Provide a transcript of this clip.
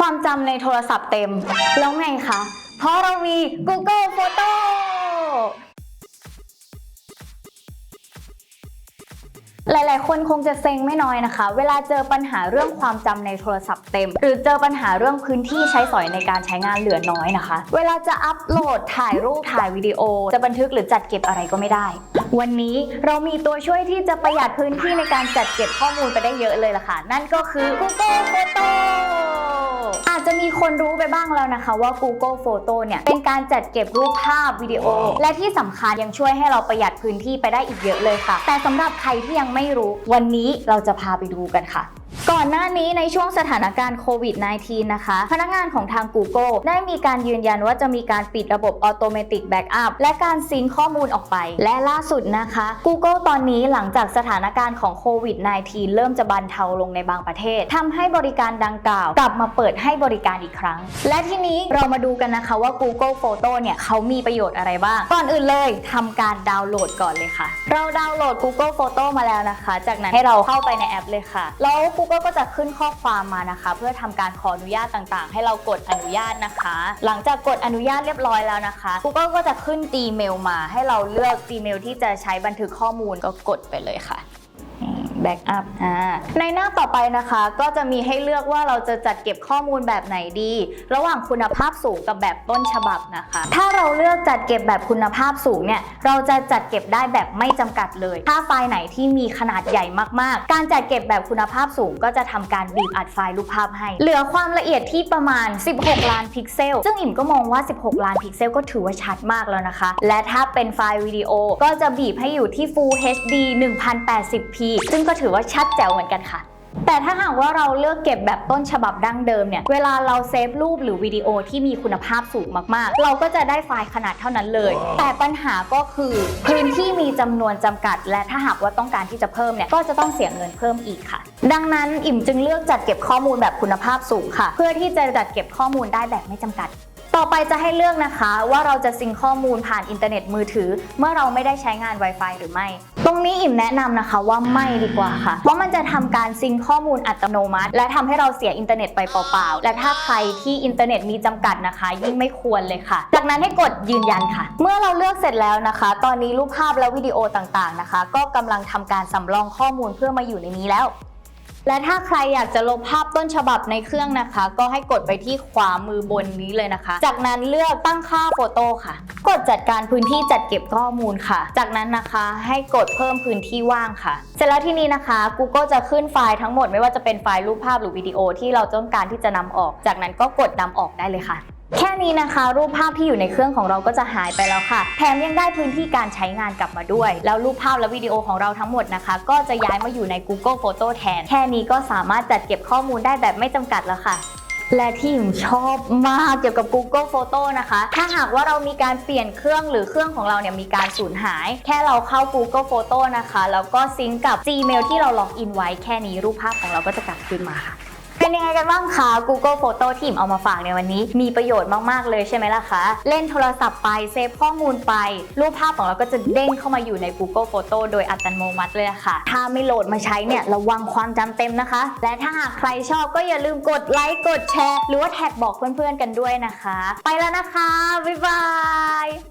ความจำในโทรศัพท์เต็ม แล้วไงคะ เพราะเรามี Google Photo หลายๆ คนคงจะเซ็งไม่น้อยนะคะ เวลาเจอปัญหาเรื่องความจำในโทรศัพท์เต็ม หรือเจอปัญหาเรื่องพื้นที่ใช้สอยในการใช้งานเหลือน้อยนะคะ เวลาจะอัปโหลดถ่ายรูปถ่ายวิดีโอ จะบันทึกหรือจัดเก็บอะไรก็ไม่ได้ วันนี้เรามีตัวช่วยที่จะประหยัดพื้นที่ในการจัดเก็บข้อมูลไปได้เยอะเลยล่ะค่ะ นั่นก็คือ Google Photo จจะมีคนรู้ไปบ้างแล้วนะคะว่า Google Photo เนี่ยเป็นการจัดเก็บรูปภาพวิดีโอ และที่สำคัญยังช่วยให้เราประหยัดพื้นที่ไปได้อีกเยอะเลยค่ะ แต่สำหรับใครที่ยังไม่รู้วันนี้เราจะพาไปดูกันค่ะ ก่อนหน้านี้ในช่วงสถานการณ์โควิด -19 นะคะ พนักงานของทาง Google ได้มีการยืนยันว่าจะมีการปิดระบบ Automatic Backup และการซิงข้อมูลออกไป และล่าสุดนะคะ Google ตอนนี้หลังจากสถานการณ์ของโควิด -19 เริ่มจะบรรเทาลงในบางประเทศทำให้บริการดังกล่าว กลับมาเปิดให้บริการอีกครั้ง และทีนี้เรามาดูกันนะคะว่า Google Photo เนี่ยเขามีประโยชน์อะไรบ้าง ก่อนอื่นเลยทำการดาวน์โหลดก่อนเลยค่ะ เราดาวน์โหลด Google Photo มาแล้วนะคะ จากนั้นให้เราเข้าไปในแอปเลยค่ะแล้ว Google ก็จะขึ้นข้อความมานะคะ เพื่อทำการขออนุญาตต่างๆ ให้เรากดอนุญาตนะคะ หลังจากกดอนุญาตเรียบร้อยแล้วนะคะ Google ก็จะขึ้น Gmail มาให้เราเลือก Gmail ที่จะใช้บันทึกข้อมูลก็กดไปเลยค่ะ แบ็กอัพในหน้าต่อไปนะคะก็จะมีให้เลือกว่าเราจะจัดเก็บข้อมูลแบบไหนดี ระหว่างคุณภาพสูงกับแบบต้นฉบับนะคะ ถ้าเราเลือกจัดเก็บแบบคุณภาพสูงเนี่ยเราจะจัดเก็บได้แบบไม่จำกัดเลย ถ้าไฟล์ไหนที่มีขนาดใหญ่มากๆ การจัดเก็บแบบคุณภาพสูงก็จะทำการบีบอัดไฟล์รูปภาพให้ เหลือความละเอียดที่ประมาณ 16 ล้านพิกเซล ซึ่งอิ่มก็มองว่า 16 ล้านพิกเซลก็ถือว่าชัดมากแล้วนะคะ และถ้าเป็นไฟล์วิดีโอก็จะบีบให้อยู่ที่ Full HD 1080p ซึ่งก็ถือว่าชัดแจ๋วเหมือนกันค่ะแต่ถ้าหากว่าเราเลือกเก็บแบบต้นฉบับดั้งเดิมเนี่ย เวลาเราเซฟรูปหรือวิดีโอที่มีคุณภาพสูงมากๆ เราก็จะได้ไฟล์ขนาดเท่านั้นเลย แต่ปัญหาก็คือพื้นที่มีจำนวนจำกัด และถ้าหากว่าต้องการที่จะเพิ่มเนี่ย ก็จะต้องเสียเงินเพิ่มอีกค่ะ ดังนั้นอิ่มจึงเลือกจัดเก็บข้อมูลแบบคุณภาพสูงค่ะ เพื่อที่จะจัดเก็บข้อมูลได้แบบไม่จำกัดต่อไปจะให้เลือกนะคะว่าเราจะซิงค์ข้อมูลผ่านอินเทอร์เน็ตมือถือ เมื่อเราไม่ได้ใช้งาน Wi-Fi หรือไม่ต รงนี้อิ่มแนะนำนะคะว่าไม่ดีกว่าค่ะ เพราะมันจะทำการซิงข้อมูลอัตโนมัติ และทำให้เราเสียอินเทอร์เน็ตไปเปล่าๆ และถ้าใครที่อินเทอร์เน็ตมีจำกัดนะคะ ยิ่งไม่ควรเลยค่ะ จากนั้นให้กดยืนยันค่ะ เมื่อเราเลือกเสร็จแล้วนะคะ ตอนนี้รูปภาพและวิดีโอต่างๆนะคะ ก็กำลังทำการสำรองข้อมูลเพื่อมาอยู่ในนี้แล้ว และถ้าใครอยากจะลบภาพต้นฉบับในเครื่องนะคะ ก็ให้กดไปที่ขวามือบนนี้เลยนะคะ จากนั้นเลือกตั้งค่าโฟโต้ค่ะ กดจัดการพื้นที่จัดเก็บข้อมูลค่ะ จากนั้นนะคะให้กดเพิ่มพื้นที่ว่างค่ะ เสร็จแล้วที่นี้นะคะ Google จะขึ้นไฟล์ทั้งหมดไม่ว่าจะเป็นไฟล์รูปภาพหรือวิดีโอที่เราต้องการที่จะนำออก จากนั้นก็กดนำออกได้เลยค่ะ แค่นี้นะคะ รูปภาพที่อยู่ในเครื่องของเราก็จะหายไปแล้วค่ะ แถมยังได้พื้นที่การใช้งานกลับมาด้วย แล้วรูปภาพและวิดีโอของเราทั้งหมดนะคะ ก็จะย้ายมาอยู่ใน Google Photo แทน แค่นี้ก็สามารถจัดเก็บข้อมูลได้แบบไม่จำกัดแล้วค่ะและที่ผมชอบมากเกี่ยวกับ Google Photo นะคะ ถ้าหากว่าเรามีการเปลี่ยนเครื่องหรือเครื่องของเราเนี่ยมีการสูญหาย แค่เราเข้า Google Photo นะคะ แล้วก็ซิงก์กับ Gmail ที่เราล็อกอินไว้แค่นี้รูปภาพของเราก็จะกลับคืนมาค่ะ เป็นยังไงกันบ้างคะ Google Photo ที่อิ่มเอามาฝากในวันนี้ มีประโยชน์มาก ๆ เลยใช่ไหมล่ะคะ เล่นโทรศัพท์ไปเซฟข้อมูลไป รูปภาพของเราก็จะเด้งเข้ามาอยู่ใน Google Photo โดยอัตโนมัติเลยค่ะ ถ้าไม่โหลดมาใช้เนี่ยระวังความจำเต็มนะคะ และถ้าหากใครชอบก็อย่าลืมกดไลค์กดแชร์ หรือว่าแท็กบอกเพื่อนๆกันด้วยนะคะ ไปแล้วนะคะ บ๊ายบาย